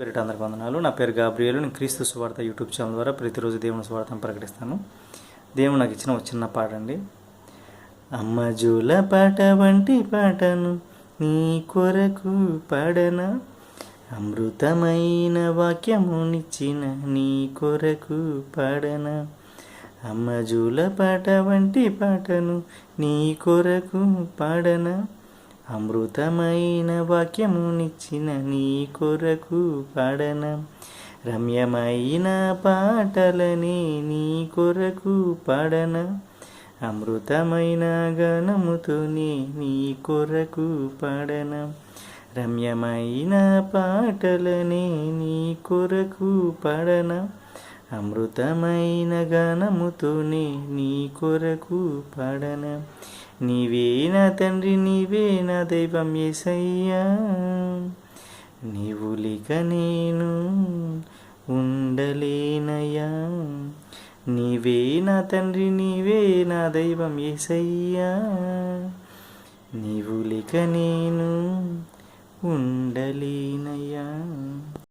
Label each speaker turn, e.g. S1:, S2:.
S1: పేరిట అందరికి వందనాలు నా పేరు గాబ్రియలు. నేను క్రీస్తు సువార్త యూట్యూబ్ ఛానల్ ద్వారా ప్రతిరోజు దేవుని స్వార్థం ప్రకటిస్తాను. దేవుడు నాకు ఇచ్చిన ఒక చిన్న పాట అండి. అమ్మ జూల పాట వంటి పాటను నీ కొరకు పాడన. అమృతమైన వాక్యమునిచ్చిన నీ కొరకు పాడన. అమ్మ జూల పాట వంటి పాటను నీ కొరకు పాడనా. అమృతమైన వాక్యమునిచ్చిన నీ కొరకు పాడన. రమ్యమైన పాటలనే నీ కొరకు పాడన. అమృతమైన గణముతోనే నీ కొరకు పాడన. రమ్యమైన పాటలనే నీ కొరకు పాడన. అమృతమైన గానముతోనే నీ కొరకు పాడన. నీవే నా తండ్రి నీవే నా దైవం ఏసయ్యా? నీవు లేక నేను ఉండలేనయ్యా. నీవే నా తండ్రి నీవే నా దైవం ఏసయ్యా? నీవు లేక నేను ఉండలేనయ్యా.